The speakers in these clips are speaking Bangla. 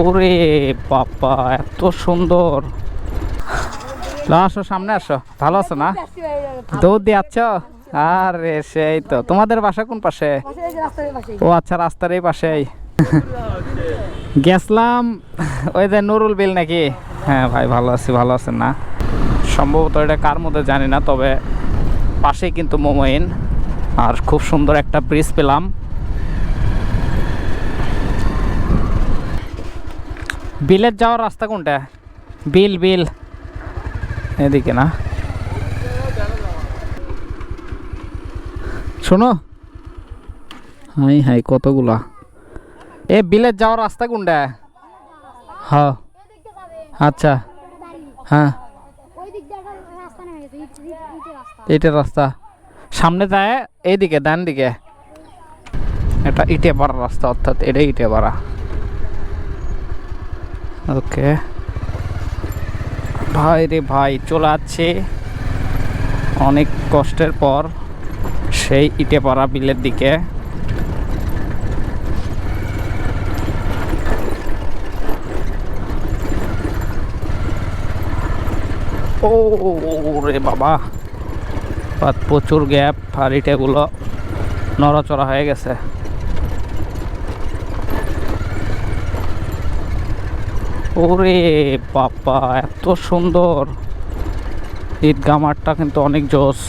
ওরে বাবা, এত সুন্দর। আসো, সামনে আসো। ভালো আছো না? দৌড় দিয়ে আচ্ছ আরে, সেই তো। তোমাদের বাসা কোন পাশে? ও আচ্ছা রাস্তার এই পাশেই। গেছলাম ওই যে নুরুল বিল নাকি? হ্যাঁ ভাই, ভালো আছি, ভালো আছেন না? সম্ভবত এটা কার মধ্যে জানি না, তবে পাশেই কিন্তু মোমোইন আর খুব সুন্দর একটা ব্রিজ পেলাম। বিলের যাওয়ার রাস্তা কোনটা? বিল বিল। এদিকে না। শোনো। হাই হাই, কতগুলা? এ, বিলের যাওয়ার রাস্তা কোনটা? হ্যাঁ। আচ্ছা। হ্যাঁ। এটা রাস্তা। সামনে যায় এইদিকে ডান দিকে এটা ইটে পাড়া রাস্তা, অর্থাৎ এটা ইটে পাড়া ওকে। ভাই রে ভাই, চলে যাচ্ছে অনেক কষ্টের পর সেই ইটে পাড়া বিলের দিকে। ও রে বাবা। প্রচুর গ্যাপ আর ইটেগুলো নড়াচড়া হয়ে গেছে। ওরে বাবা, এত সুন্দর। ঈদগা মাঠটা কিন্তু অনেক জোস।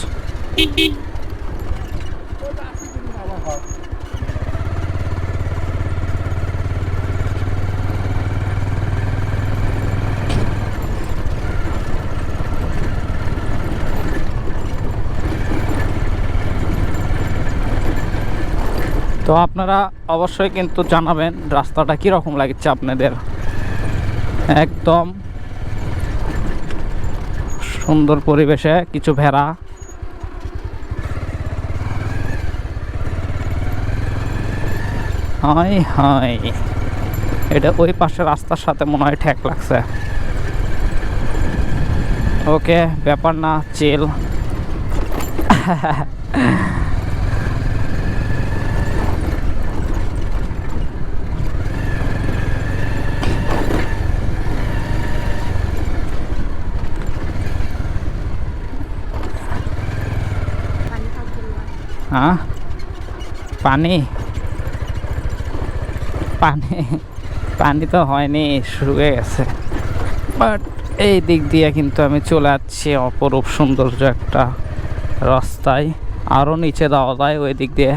তো আপনারা অবশ্যই কিন্তু জানাবেন রাস্তাটা কীরকম লাগছে আপনাদের। একদম সুন্দর পরিবেশে কিছু ভেড়া। Hi hi. এটা ওই পাশে রাস্তার সাথে মনে হয় ঠেক লাগছে। ওকে, ব্যাপার না চিল হ্যাঁ পানি পানি পানি তো হয়নি শুয়ে গেছে। বাট এই দিক দিয়ে কিন্তু আমি চলে যাচ্ছি অপরূপ সৌন্দর্য একটা রাস্তায়। আরও নিচে দেওয়া যায় ওই দিক দিয়ে।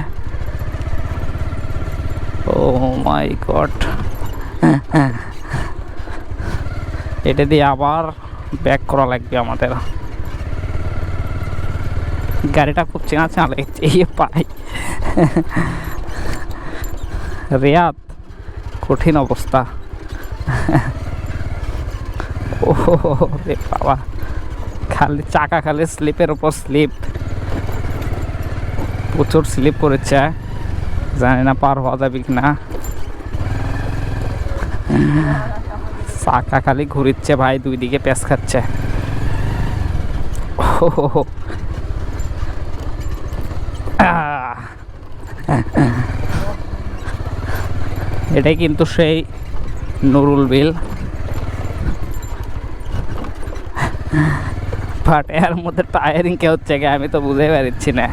ও মাই গড এটা দিয়ে আবার ব্যাক করা লাগবে আমাদের। গাড়িটা খুব চেনা চেনা লাগছে, এই পাই রেয়াত কঠিন অবস্থা। ও রে বাবা, খালি চাকা, খালি স্লিপের উপর স্লিপ। প্রচুর স্লিপ করেছে জানি না পার হওয়া যাবে কি না চাকা খালি ঘুরিচ্ছে ভাই, দুই দিকে প্যাঁচ খাচ্ছে। ও এটাই কিন্তু সেই নুরুল বিল। বাট মধ্যে টায়ারিং কে হচ্ছে আমি তো বুঝতে পারছি না।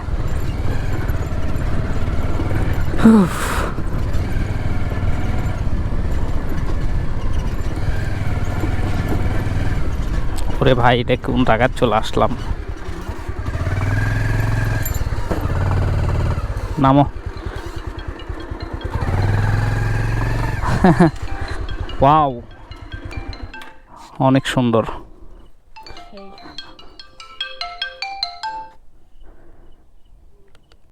ওরে ভাই, এটা কোন জায়গায় চলে আসলাম? নামো। ওয়াও অনেক সুন্দর।